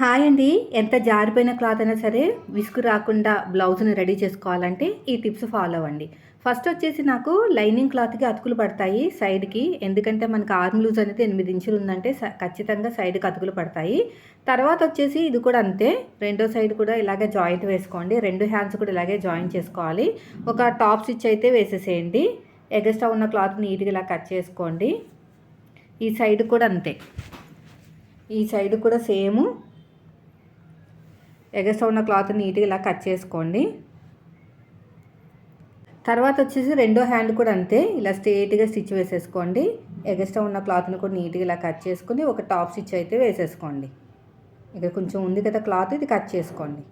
Hi అండి. ఎంత జారిపోయిన cloth అయినా సరే విసుగు రాకుండా బ్లౌజ్ని రెడీ చేసుకోవాలంటే ఈ టిప్స్ ఫాలో అవ్వండి. ఫస్ట్ వచ్చేసి నాకు లైనింగ్ క్లాత్కి అతుకులు పడతాయి సైడ్కి. ఎందుకంటే మనకి ఆర్మ్ లూజ్ అనేది ఎనిమిది ఇంచులు ఉందంటే స- ఖచ్చితంగా సైడ్కి అతుకులు పడతాయి. తర్వాత వచ్చేసి ఇది కూడా అంతే. రెండో సైడ్ కూడా ఇలాగే జాయింట్ వేసుకోండి. రెండు హ్యాండ్స్ కూడా ఇలాగే జాయిన్ చేసుకోవాలి. ఒక టాప్ స్టిచ్ అయితే వేసేసేయండి. ఎగస్ట్రా ఉన్న క్లాత్ నీట్గా ఇలా కట్ చేసుకోండి. ఈ సైడ్ కూడా అంతే. ఈ సైడ్ కూడా సేమ్. ఎగస్ట్రా ఉన్న క్లాత్ నీట్గా ఇలా కట్ చేసుకోండి. తర్వాత వచ్చేసి రెండో హ్యాండ్ కూడా అంతే ఇలా స్ట్రేట్గా స్టిచ్ వేసేసుకోండి. ఎగస్ట్రా ఉన్న క్లాత్ని కూడా నీట్గా ఇలా కట్ చేసుకుని ఒక టాప్ స్టిచ్ అయితే వేసేసుకోండి. ఇక్కడ కొంచెం ఉంది కదా క్లాత్ ఇది కట్ చేసుకోండి.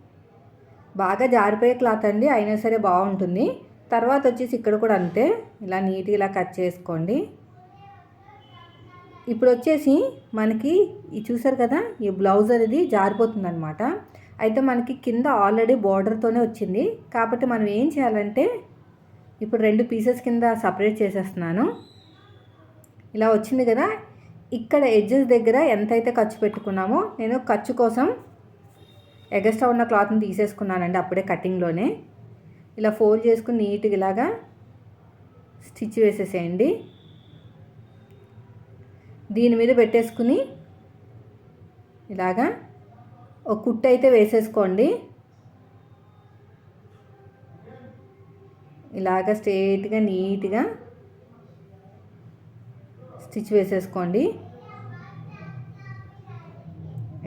బాగా జారిపోయే క్లాత్ అండి అయినా సరే బాగుంటుంది. తర్వాత వచ్చేసి ఇక్కడ కూడా అంతే ఇలా నీట్గా ఇలా కట్ చేసుకోండి. ఇప్పుడు వచ్చేసి మనకి ఈ చూసారు కదా ఈ బ్లౌజ్ అనేది జారిపోతుంది అనమాట అయితే మనకి కింద ఆల్రెడీ బార్డర్తోనే వచ్చింది. కాబట్టి మనం ఏం చేయాలంటే ఇప్పుడు రెండు పీసెస్ కింద సపరేట్ చేసేస్తున్నాను. ఇలా వచ్చింది కదా. ఇక్కడ ఎడ్జెస్ దగ్గర ఎంతైతే ఖర్చు పెట్టుకున్నామో నేను ఖర్చు కోసం ఎగస్ట్రా ఉన్న క్లాత్ని తీసేసుకున్నానండి అప్పుడే కటింగ్లోనే ఇలా ఫోల్డ్ చేసుకుని నీట్గా ఇలాగా స్టిచ్ వేసేసేయండి. దీని మీద పెట్టేసుకుని ఇలాగా ఒక కుట్టు అయితే వేసేసుకోండి. ఇలాగ స్ట్రేట్గా నీట్గా స్టిచ్ వేసేసుకోండి.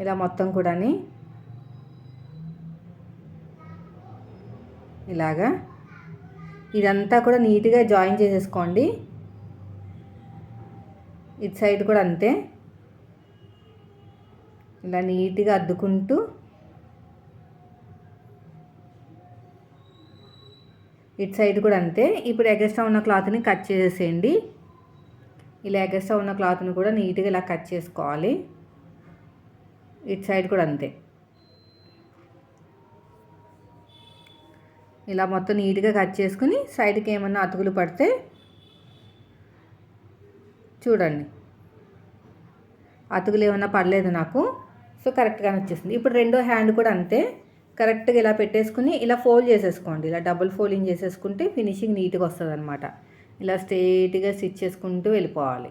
ఇలా మొత్తం కూడాని ఇలాగా. ఇదంతా కూడా నీట్గా జాయిన్ చేసేసుకోండి. ఇటు సైడ్ కూడా అంతే. ఇలా నీట్గా అద్దుకుంటూ ఇటు సైడ్ కూడా అంతే. ఇప్పుడు ఎగస్ట్రా ఉన్న క్లాత్ని కట్ చేసేయండి ఇలా ఎగస్ట్రా ఉన్న క్లాత్ని కూడా నీట్గా ఇలా కట్ చేసుకోవాలి. ఇటు సైడ్ కూడా అంతే. ఇలా మొత్తం నీట్గా కట్ చేసుకుని సైడ్కి ఏమన్నా అతుకులు పడితే చూడండి. అతుకులు ఏమన్నా పడలేదు నాకు. సో కరెక్ట్గానే వచ్చేసింది. ఇప్పుడు రెండో హ్యాండ్ కూడా అంతే. కరెక్ట్గా ఇలా పెట్టేసుకుని ఇలా ఫోల్డ్ చేసేసుకోండి. ఇలా డబుల్ ఫోల్డింగ్ చేసేసుకుంటే ఫినిషింగ్ నీట్గా వస్తుంది అనమాట ఇలా స్ట్రేట్గా స్టిచ్ చేసుకుంటూ వెళ్ళిపోవాలి.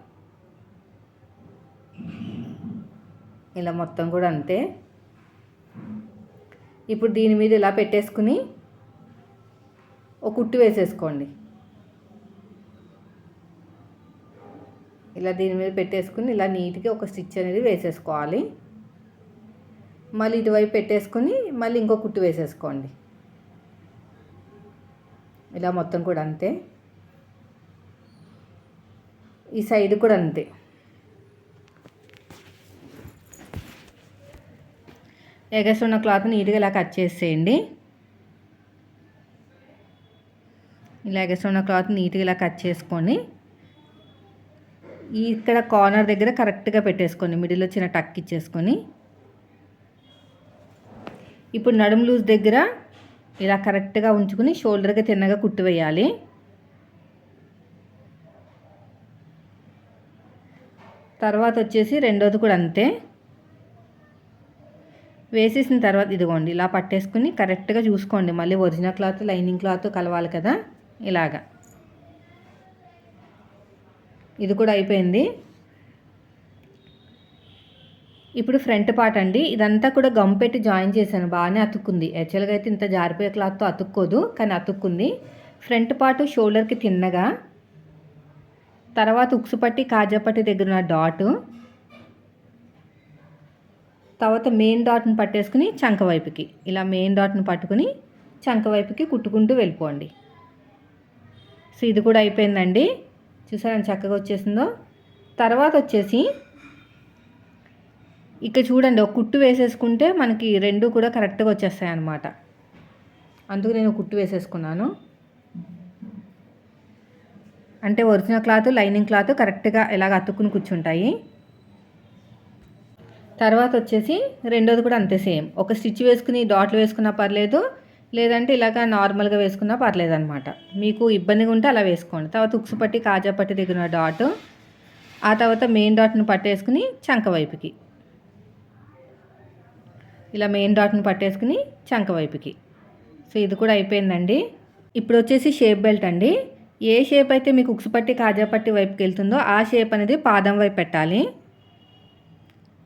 ఇలా మొత్తం కూడా అంతే. ఇప్పుడు దీని మీద ఇలా పెట్టేసుకుని ఒక కుట్టు వేసేసుకోండి. ఇలా దీని మీద పెట్టేసుకుని ఇలా నీట్గా ఒక స్టిచ్ అనేది వేసేసుకోవాలి. మళ్ళీ ఇటువైపు పెట్టేసుకుని మళ్ళీ ఇంకో కుట్టు వేసేసుకోండి. ఇలా మొత్తం కూడా అంతే. ఈ సైడ్ కూడా అంతే. ఎగస్ ఉన్న క్లాత్ నీట్గా ఇలా కట్ చేసేయండి. ఇలా ఎగస్ ఉన్న క్లాత్ నీట్గా ఇలా కట్ చేసుకొని ఇక్కడ కార్నర్ దగ్గర కరెక్ట్గా పెట్టేసుకోండి. మిడిల్లో చిన్న టక్ ఇచ్చేసుకొని. ఇప్పుడు నడుము లూజ్ దగ్గర ఇలా కరెక్ట్గా ఉంచుకుని షోల్డర్కి తిన్నగా కుట్టు వేయాలి. తర్వాత వచ్చేసి రెండోది కూడా అంతే. వేసేసిన తర్వాత ఇదిగోండి ఇలా పట్టేసుకుని కరెక్ట్గా చూసుకోండి. మళ్ళీ ఒరిజినల్ క్లాత్ లైనింగ్ క్లాత్ కలవాలి కదా ఇలాగా. ఇది కూడా అయిపోయింది. ఇప్పుడు ఫ్రంట్ పార్ట్ అండి. ఇదంతా కూడా గమ్ పెట్టి జాయిన్ చేశాను. బాగానే అతుక్కుంది. యాక్చువల్గా అయితే ఇంత జారిపోయే క్లాత్తో అతుక్కోదు కానీ అతుక్కుంది. ఫ్రంట్ పార్ట్ షోల్డర్కి తిన్నగా తర్వాత ఉక్సుపట్టి పట్టి దగ్గర ఉన్న డాట్ తర్వాత మెయిన్ డాట్ని పట్టేసుకుని చంక వైపుకి. ఇలా మెయిన్ డాట్ని పట్టుకుని చంక వైపుకి కుట్టుకుంటూ వెళ్ళిపోండి. సో ఇది కూడా అయిపోయిందండి. చూసారా చక్కగా వచ్చేసిందో? తర్వాత వచ్చేసి ఇక్కడ చూడండి ఒక కుట్టు వేసేసుకుంటే మనకి రెండు కూడా కరెక్ట్గా వచ్చేస్తాయి అన్నమాట. అందుకు నేను కుట్టు వేసేసుకున్నాను. అంటే ఒరిజినల్ క్లాత్ లైనింగ్ క్లాత్ కరెక్ట్గా ఇలాగ అతుక్కుని కూర్చుంటాయి. తర్వాత వచ్చేసి రెండోది కూడా అంతే సేమ్. ఒక స్టిచ్ వేసుకుని డాట్లు వేసుకున్నా పర్లేదు లేదంటే ఇలాగ నార్మల్గా వేసుకున్నా పర్లేదు అనమాట మీకు ఇబ్బందిగా ఉంటే అలా వేసుకోండి. తర్వాత ఉక్సు పట్టి కాజా పట్టి దిగిన డాట్ ఆ తర్వాత మెయిన్ డాట్ను పట్టేసుకుని చంక వైపుకి. ఇలా మెయిన్ డాట్ని పట్టేసుకుని చంక వైపుకి. సో ఇది కూడా అయిపోయిందండి. ఇప్పుడు వచ్చేసి షేప్ బెల్ట్ అండి. ఏ షేప్ అయితే మీకు ఉక్సు పట్టి కాజా పట్టి వైపుకి వెళ్తుందో ఆ షేప్ అనేది పాదం వైపు పెట్టాలి.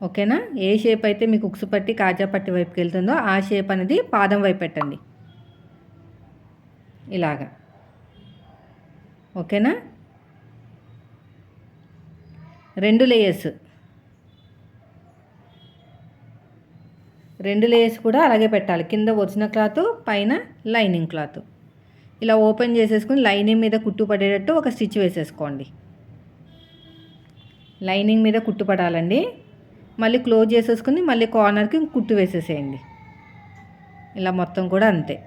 ఓకేనా? ఏ షేప్ అయితే మీకు ఉక్సు పట్టి కాజా పట్టి వైపుకి వెళ్తుందో ఆ షేప్ అనేది పాదం వైపు పెట్టండి. ఇలాగా. ఓకేనా? రెండు లేయర్స్ రెండు లేయర్స్ కూడా అలాగే పెట్టాలి. కింద వచ్చిన క్లాత్ పైన లైనింగ్ క్లాత్. ఇలా ఓపెన్ చేసేసుకుని లైనింగ్ మీద కుట్టు పడేటట్టు ఒక స్టిచ్ వేసేసుకోండి. లైనింగ్ మీద కుట్టు పడాలండి. మళ్ళీ క్లోజ్ చేసేసుకుని మళ్ళీ కార్నర్కి కుట్టు వేసేసేయండి. ఇలా మొత్తం కూడా అంతే.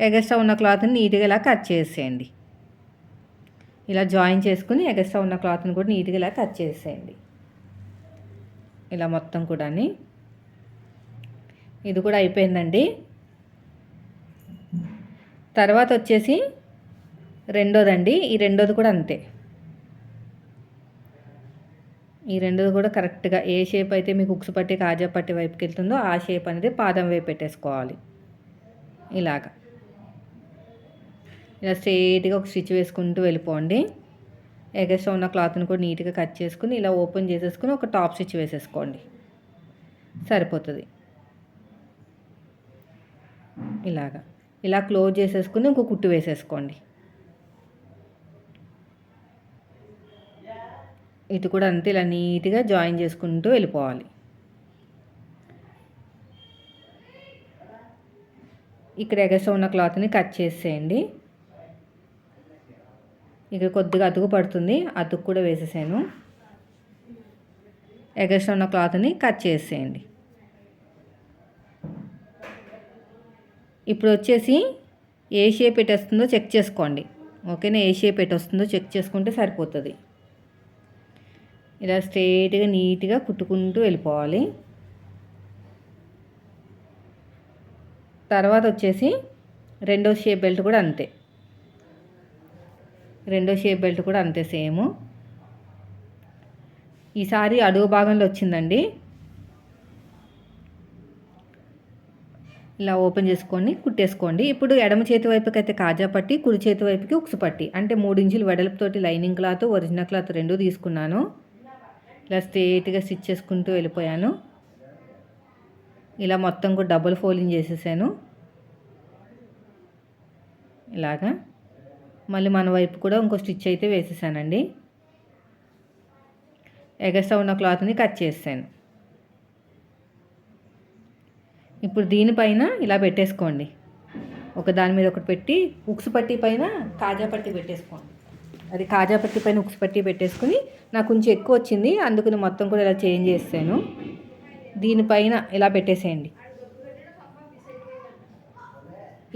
ఎగస్ట్రా ఉన్న క్లాత్ని నీట్గా ఇలా కట్ చేసేయండి. ఇలా జాయిన్ చేసుకుని ఎగస్ట్రా ఉన్న క్లాత్ని కూడా నీట్గా ఇలా కట్ చేసేయండి. ఇలా మొత్తం కూడా ఇది కూడా అయిపోయిందండి. తర్వాత వచ్చేసి రెండోదండి. ఈ రెండోది కూడా అంతే. ఈ రెండోది కూడా కరెక్ట్గా ఏ షేప్ అయితే మీకు ఉక్సు పట్టి కాజా పట్టి వైపుకి వెళ్తుందో ఆ షేప్ అనేది పాదం వైపు పెట్టేసుకోవాలి. ఇలాగా. ఇలా స్ట్రేట్గా ఒక స్టిచ్ వేసుకుంటూ వెళ్ళిపోండి. ఎగస్ట్రా ఉన్న క్లాత్ని కూడా నీట్గా కట్ చేసుకుని ఇలా ఓపెన్ చేసేసుకుని ఒక టాప్ స్టిచ్ వేసేసుకోండి. సరిపోతుంది. ఇలాగా. ఇలా క్లోజ్ చేసేసుకుని ఇంకో కుట్టు వేసేసుకోండి. ఇటు కూడా అంతే ఇలా నీట్గా జాయిన్ చేసుకుంటూ వెళ్ళిపోవాలి. ఇక్కడ ఎగస్ట్రా ఉన్న క్లాత్ని కట్ చేసేయండి. ఇక్కడ కొద్దిగా అతుకు పడుతుంది అతుకు కూడా వేసేసాను. ఎగస్ట్రా ఉన్న క్లాత్ని కట్ చేసేయండి. ఇప్పుడు వచ్చేసి ఏ షేప్ ఎట్ వస్తుందో చెక్ చేసుకోండి. ఓకేనా ఏ షేప్ ఎట్ వస్తుందో చెక్ చేసుకుంటే సరిపోతుంది. ఇలా స్ట్రేట్గా నీట్గా కుట్టుకుంటూ వెళ్ళిపోవాలి. తర్వాత వచ్చేసి రెండో షేప్ బెల్ట్ కూడా అంతే. రెండో షేప్ బెల్ట్ కూడా అంతే సేమ్ ఈసారి అడుగు భాగంలో వచ్చిందండి. ఇలా ఓపెన్ చేసుకొని కుట్టేసుకోండి. ఇప్పుడు ఎడమ చేతి వైపుకి అయితే కాజా పట్టి కుడి చేతి వైపుకి ఉక్సు పట్టి అంటే మూడు ఇంచులు వెడల్పుతోటి లైనింగ్ క్లాత్ ఒరిజినల్ క్లాత్ రెండు తీసుకున్నాను. ఇలా స్ట్రేట్గా స్టిచ్ చేసుకుంటూ వెళ్ళిపోయాను. ఇలా మొత్తం కూడా డబుల్ ఫోల్డింగ్ చేసేసాను. ఇలాగా. మళ్ళీ మన వైపు కూడా ఇంకో స్టిచ్ అయితే వేసేసానండి. ఎగస్ట్రా ఉన్న క్లాత్ని కట్ చేసాను ఇప్పుడు దీనిపైన ఇలా పెట్టేసుకోండి. ఒక దాని మీద ఒకటి పెట్టి ఉక్సు పట్టి పైన కాజా పట్టి పెట్టేసుకోండి. అది కాజా పట్టి పైన ఉక్సు పట్టి పెట్టేసుకుని నాకు కొంచెం ఎక్కువ వచ్చింది అందుకని మొత్తం కూడా ఇలా చేంజ్ చేస్తాను. దీనిపైన ఇలా పెట్టేసేయండి.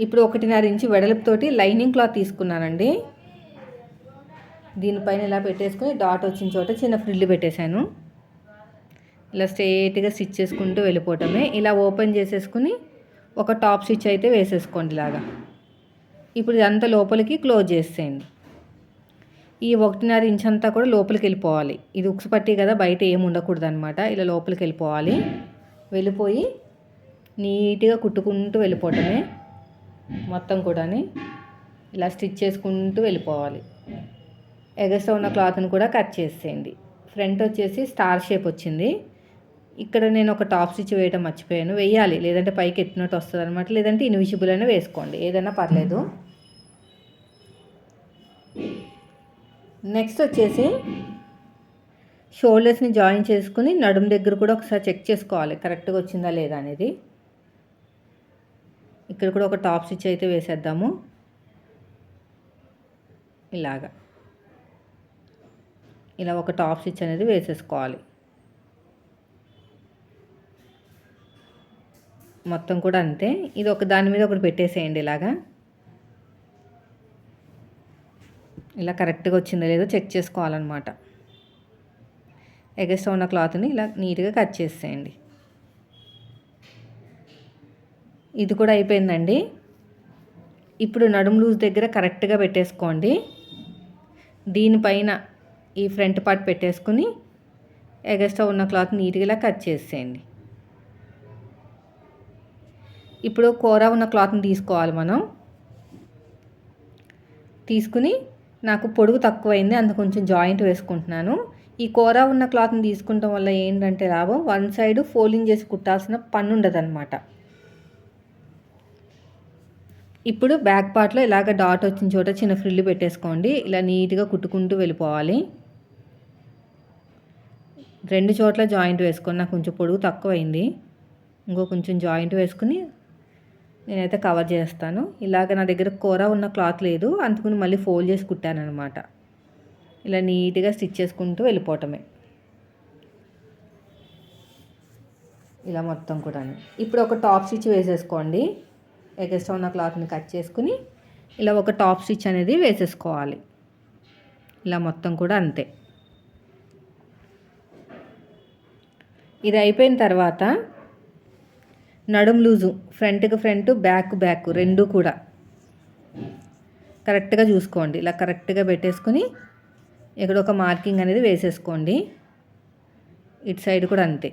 ఇప్పుడు ఒకటిన్నర ఇంచు వెడల్పుతోటి లైనింగ్ క్లాత్ తీసుకున్నానండి. దీనిపైన ఇలా పెట్టేసుకుని డాట్ వచ్చిన చోట చిన్న ఫ్రిల్లు పెట్టేశాను. ఇలా స్ట్రేట్గా స్టిచ్ చేసుకుంటూ వెళ్ళిపోవటమే. ఇలా ఓపెన్ చేసేసుకుని ఒక టాప్ స్టిచ్ అయితే వేసేసుకోండి ఇలాగా. ఇప్పుడు ఇదంతా లోపలికి క్లోజ్ చేసేయండి. ఈ ఒకటిన్నర ఇంచ్ అంతా కూడా లోపలికి వెళ్ళిపోవాలి. ఇది ఉక్సు పట్టి కదా బయట ఏమి ఉండకూడదు అనమాట ఇలా లోపలికి వెళ్ళిపోవాలి. వెళ్ళిపోయి నీట్గా కుట్టుకుంటూ వెళ్ళిపోవటమే. మొత్తం కూడా ఇలా స్టిచ్ చేసుకుంటూ వెళ్ళిపోవాలి. ఎగస్ట్రా ఉన్న క్లాత్ని కూడా కట్ చేసేయండి. ఫ్రంట్ వచ్చేసి స్టార్ షేప్ వచ్చింది. ఇక్కడ నేను ఒక టాప్ స్టిచ్ వేయడం మర్చిపోయాను. వేయాలి. లేదంటే పైకి ఎత్తినట్టు వస్తుంది అనమాట లేదంటే ఇన్విజిబుల్ అయినా వేసుకోండి. ఏదైనా పర్లేదు. నెక్స్ట్ వచ్చేసి షోల్డర్స్ని జాయిన్ చేసుకుని నడుము దగ్గర కూడా ఒకసారి చెక్ చేసుకోవాలి. కరెక్ట్గా వచ్చిందా లేదా అనేది. ఇక్కడ కూడా ఒక టాప్ స్టిచ్ అయితే వేసేద్దాము. ఇలాగా. ఇలా ఒక టాప్ స్టిచ్ అనేది వేసేసుకోవాలి. మొత్తం కూడా అంతే. ఇది ఒక దాని మీద ఒకటి పెట్టేసేయండి ఇలాగా. ఇలా కరెక్ట్గా వచ్చిందో లేదో చెక్ చేసుకోవాలన్నమాట. ఎగస్ట్ ఉన్న క్లాత్ని ఇలా నీట్గా కట్ చేసేయండి. ఇది కూడా అయిపోయిందండి. ఇప్పుడు నడుము లూజ్ దగ్గర కరెక్ట్గా పెట్టేసుకోండి. దీనిపైన ఈ ఫ్రంట్ పార్ట్ పెట్టేసుకుని ఎగస్ట్రా ఉన్న క్లాత్ నీట్గా ఇలా కట్ చేసేయండి. ఇప్పుడు కూర ఉన్న క్లాత్ని తీసుకోవాలి మనం. తీసుకుని నాకు పొడుగు తక్కువైంది అంత కొంచెం జాయింట్ వేసుకుంటున్నాను. ఈ కూర ఉన్న క్లాత్ని తీసుకుంటాం వల్ల ఏంటంటే లాభం వన్ సైడ్ ఫోల్డింగ్ చేసి కుట్టాల్సిన పని ఉండదన్నమాట. ఇప్పుడు బ్యాక్ పార్ట్లో ఇలాగ డాట్ వచ్చిన చోట చిన్న ఫ్రిల్లు పెట్టేసుకోండి. ఇలా నీట్గా కుట్టుకుంటూ వెళ్ళిపోవాలి. రెండు చోట్ల జాయింట్ వేసుకొని నాకు కొంచెం పొడుగు తక్కువైంది. ఇంకో కొంచెం జాయింట్ వేసుకుని నేనైతే కవర్ చేస్తాను. ఇలాగ నా దగ్గర కూర ఉన్న క్లాత్ లేదు. అందుకుని మళ్ళీ ఫోల్డ్ చేసి కుట్టాను అనమాట ఇలా నీట్గా స్టిచ్ చేసుకుంటూ వెళ్ళిపోవటమే. ఇలా మొత్తం కూడా ఇప్పుడు ఒక టాప్ స్టిచ్ వేసేసుకోండి. ఎగస్ట్రా ఉన్న క్లాత్ని కట్ చేసుకుని ఇలా ఒక టాప్ స్టిచ్ అనేది వేసేసుకోవాలి. ఇలా మొత్తం కూడా అంతే. ఇది అయిపోయిన తర్వాత నడుం లూజు ఫ్రంట్కి ఫ్రంట్ బ్యాక్ బ్యాక్ రెండు కూడా. కరెక్ట్గా చూసుకోండి. ఇలా కరెక్ట్గా పెట్టేసుకుని ఇక్కడ ఒక మార్కింగ్ అనేది వేసేసుకోండి. ఇటు సైడ్ కూడా అంతే.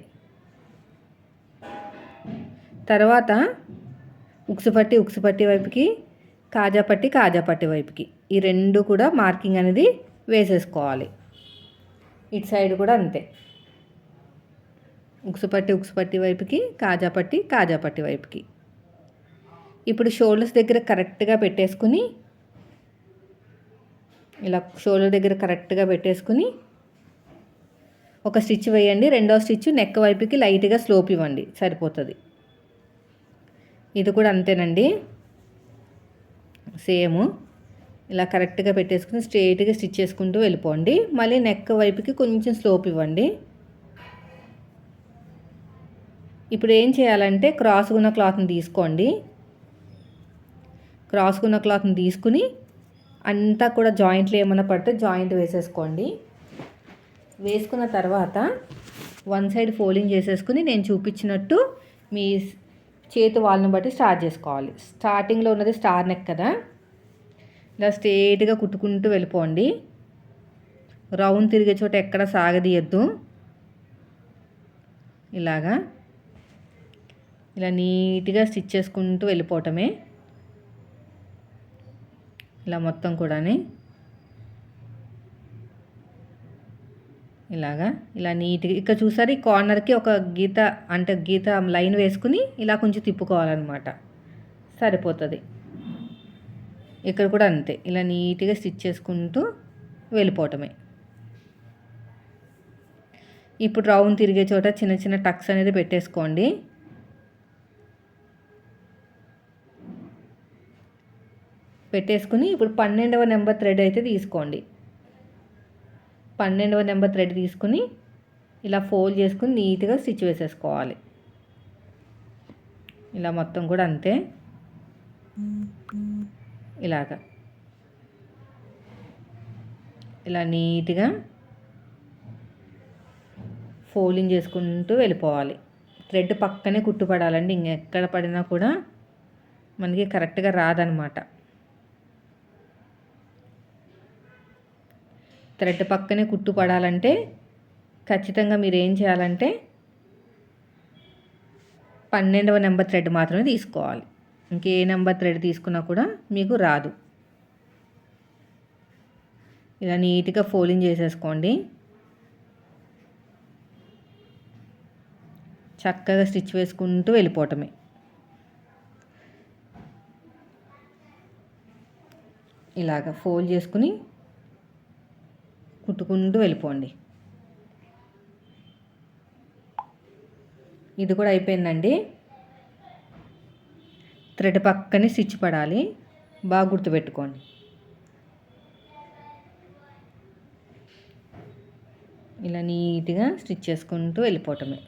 తర్వాత ఉక్సుపట్టి ఉక్సుపట్టి వైపుకి కాజాపట్టి కాజాపట్టి వైపుకి ఈ రెండు కూడా మార్కింగ్ అనేది వేసేసుకోవాలి. ఇటు సైడ్ కూడా అంతే. ఉక్సుపట్టి ఉక్సుపట్టి వైపుకి కాజాపట్టి కాజాపట్టి వైపుకి. ఇప్పుడు షోల్డర్స్ దగ్గర కరెక్ట్గా పెట్టేసుకుని ఇలా షోల్డర్ దగ్గర కరెక్ట్గా పెట్టేసుకుని ఒక స్టిచ్ వేయండి. రెండో స్టిచ్ నెక్ వైపుకి లైట్గా స్లోప్ ఇవ్వండి. సరిపోతుంది. ఇది కూడా అంతేనండి. సేమ్. ఇలా కరెక్ట్గా పెట్టేసుకుని స్ట్రైట్గా స్టిచ్ చేసుకుంటూ వెళ్ళిపోండి. మళ్ళీ నెక్ వైపుకి కొంచెం స్లోప్ ఇవ్వండి. ఇప్పుడు ఏం చేయాలంటే క్రాస్ ఉన్న క్లాత్ని తీసుకోండి. క్రాస్గున్న క్లాత్ని తీసుకుని అంతా కూడా జాయింట్లు ఏమైనా పడితే జాయింట్ వేసేసుకోండి. వేసుకున్న తర్వాత వన్ సైడ్ ఫోల్డింగ్ చేసేసుకుని నేను చూపించినట్టు మీ చేతి వాళ్ళని బట్టి స్టార్ట్ చేసుకోవాలి. స్టార్టింగ్లో ఉన్నది స్టార్ నెక్ కదా. ఇలా స్ట్రేట్గా కుట్టుకుంటూ వెళ్ళిపోండి. రౌండ్ తిరిగే చోట ఎక్కడ సాగదీయద్దు. ఇలాగా ఇలా నీట్గా స్టిచ్ చేసుకుంటూ వెళ్ళిపోవటమే. ఇలా మొత్తం కూడా ఇలాగా ఇలా నీట్గా ఇక్కడ చూసారు ఈ కార్నర్కి ఒక గీత అంటే గీత లైన్ వేసుకుని ఇలా కొంచెం తిప్పుకోవాలన్నమాట. సరిపోతుంది. ఇక్కడ కూడా అంతే ఇలా నీట్గా స్టిచ్ చేసుకుంటూ వెళ్ళిపోవటమే. ఇప్పుడు రౌండ్ తిరిగే చోట చిన్న చిన్న టక్స్ అనేది పెట్టేసుకోండి. పెట్టేసుకుని ఇప్పుడు పన్నెండవ నెంబర్ థ్రెడ్ అయితే తీసుకోండి. పన్నెండవ నెంబర్ థ్రెడ్ తీసుకుని ఇలా ఫోల్డ్ చేసుకుని నీట్గా స్టిచ్ వేసేసుకోవాలి. ఇలా మొత్తం కూడా అంతే. ఇలాగా. ఇలా నీట్గా ఫోల్డింగ్ చేసుకుంటూ వెళ్ళిపోవాలి. థ్రెడ్ పక్కనే కుట్టుపడాలండి. ఇంకెక్కడ పడినా కూడా మనకి కరెక్ట్గా రాదనమాట. థ్రెడ్ పక్కనే కుట్టు పడాలంటే ఖచ్చితంగా మీరు ఏం చేయాలంటే పన్నెండవ నెంబర్ థ్రెడ్ మాత్రమే తీసుకోవాలి. ఇంకే నెంబర్ థ్రెడ్ తీసుకున్నా కూడా మీకు రాదు. ఇలా నీట్గా ఫోలింగ్ చేసేసుకోండి. చక్కగా స్టిచ్ వేసుకుంటూ వెళ్ళిపోవటమే. ఇలాగ ఫోల్డ్ చేసుకుని కుట్టుకుంటూ వెళ్ళిపోండి. ఇది కూడా అయిపోయిందండి. థ్రెడ్ పక్కనే స్టిచ్ పడాలి. బాగా గుర్తుపెట్టుకోండి. ఇలా నీట్గా స్టిచ్ చేసుకుంటూ వెళ్ళిపోవటమే.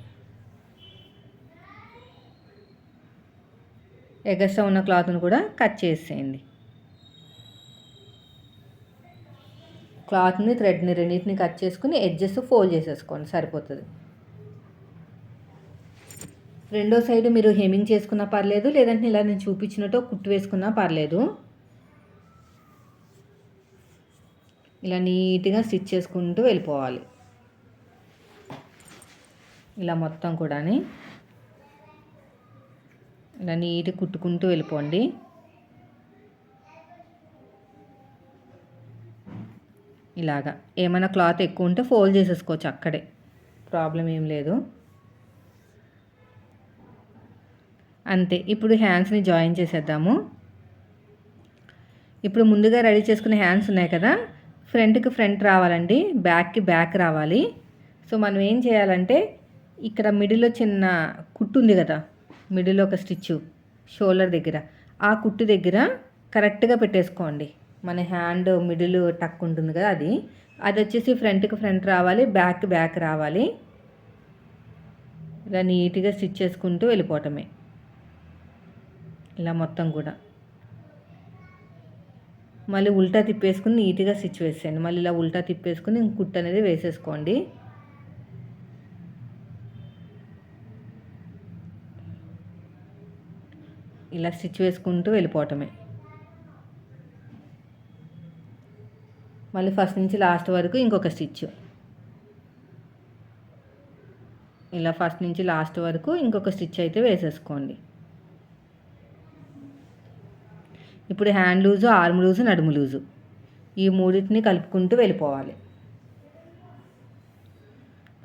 ఎగస్ట్రా ఉన్న క్లాత్ను కూడా కట్ చేసేయండి. క్లాత్ని థ్రెడ్ని రెండింటిని కట్ చేసుకుని ఎడ్జెస్ ఫోల్డ్ చేసేసుకోండి. సరిపోతుంది. రెండో సైడ్ మీరు హెమింగ్ చేసుకున్నా పర్లేదు లేదంటే ఇలా నేను చూపించినట్టు కుట్టు వేసుకున్నా పర్లేదు. ఇలా నీట్గా స్టిచ్ చేసుకుంటూ వెళ్ళిపోవాలి. ఇలా మొత్తం కూడా ఇలా నీట్గా కుట్టుకుంటూ వెళ్ళిపోండి. ఇలాగా. ఏమైనా క్లాత్ ఎక్కువ ఉంటే ఫోల్డ్ చేసేసుకోవచ్చు అక్కడే. ప్రాబ్లం ఏం లేదు. అంతే. ఇప్పుడు హ్యాండ్స్ని జాయిన్ చేసేద్దాము. ఇప్పుడు ముందుగా రెడీ చేసుకునే హ్యాండ్స్ ఉన్నాయి కదా ఫ్రంట్కి ఫ్రంట్ రావాలండి బ్యాక్కి బ్యాక్ రావాలి. సో మనం ఏం చేయాలంటే ఇక్కడ మిడిల్లో చిన్న కుట్టు ఉంది కదా మిడిల్లో ఒక స్టిచ్ షోల్డర్ దగ్గర. ఆ కుట్టు దగ్గర కరెక్ట్గా పెట్టేసుకోండి. మన హ్యాండ్ మిడిల్ టక్ ఉంటుంది కదా అది. అది వచ్చేసి ఫ్రంట్కి ఫ్రంట్ రావాలి బ్యాక్ బ్యాక్ రావాలి. ఇలా నీట్గా స్టిచ్ చేసుకుంటూ వెళ్ళిపోవటమే. ఇలా మొత్తం కూడా. మళ్ళీ ఉల్టా తిప్పేసుకుని నీట్గా స్టిచ్ వేసేయండి. మళ్ళీ ఇలా ఉల్టా తిప్పేసుకుని కుట్టు అనేది వేసేసుకోండి. ఇలా స్టిచ్ వేసుకుంటూ వెళ్ళిపోవటమే. మళ్ళీ ఫస్ట్ నుంచి లాస్ట్ వరకు ఇంకొక స్టిచ్ ఇలా ఫస్ట్ నుంచి లాస్ట్ వరకు ఇంకొక స్టిచ్ అయితే వేసేసుకోండి. ఇప్పుడు హ్యాండ్ లూజు ఆర్మ్ లూజు నడుము లూజు ఈ మూడింటిని కలుపుకుంటూ వెళ్ళిపోవాలి.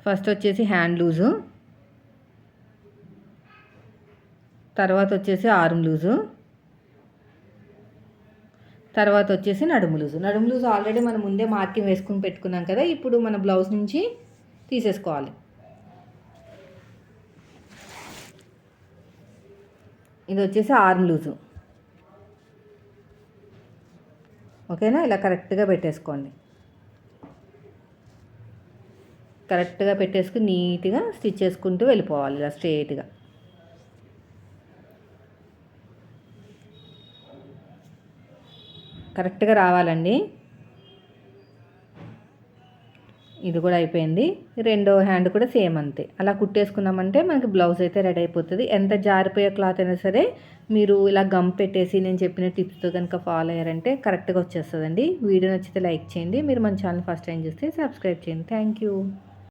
ఫస్ట్ వచ్చేసి హ్యాండ్ లూజు తర్వాత వచ్చేసి ఆర్మ్ లూజు తర్వాత వచ్చేసి నడుము లూజు. నడుము లూజు ఆల్రెడీ మనం ముందే మార్కింగ్ వేసుకుని పెట్టుకున్నాం కదా ఇప్పుడు మన బ్లౌజ్ నుంచి తీసేసుకోవాలి. ఇది వచ్చేసి ఆర్మ్ లూజు. ఓకేనా? ఇలా కరెక్ట్గా పెట్టేసుకోండి. కరెక్ట్గా పెట్టేసుకుని నీట్గా స్టిచ్ చేసుకుంటూ వెళ్ళిపోవాలి ఇలా స్ట్రేట్గా కరెక్ట్గా రావాలండి. ఇది కూడా అయిపోయింది. రెండో హ్యాండ్ కూడా సేమ్ అంతే. అలా కుట్టేసుకున్నామంటే మనకి బ్లౌజ్ అయితే రెడీ అయిపోతుంది. ఎంత జారిపోయే క్లాత్ అయినా సరే మీరు ఇలా గమ్ పెట్టేసి నేను చెప్పిన టిప్స్తో కనుక ఫాలో అయ్యారంటే కరెక్ట్గా వచ్చేస్తుందండి. వీడియో నచ్చితే లైక్ చేయండి. మీరు మన ఛానల్ ఫస్ట్ టైం చూస్తే సబ్స్క్రైబ్ చేయండి. Thank you.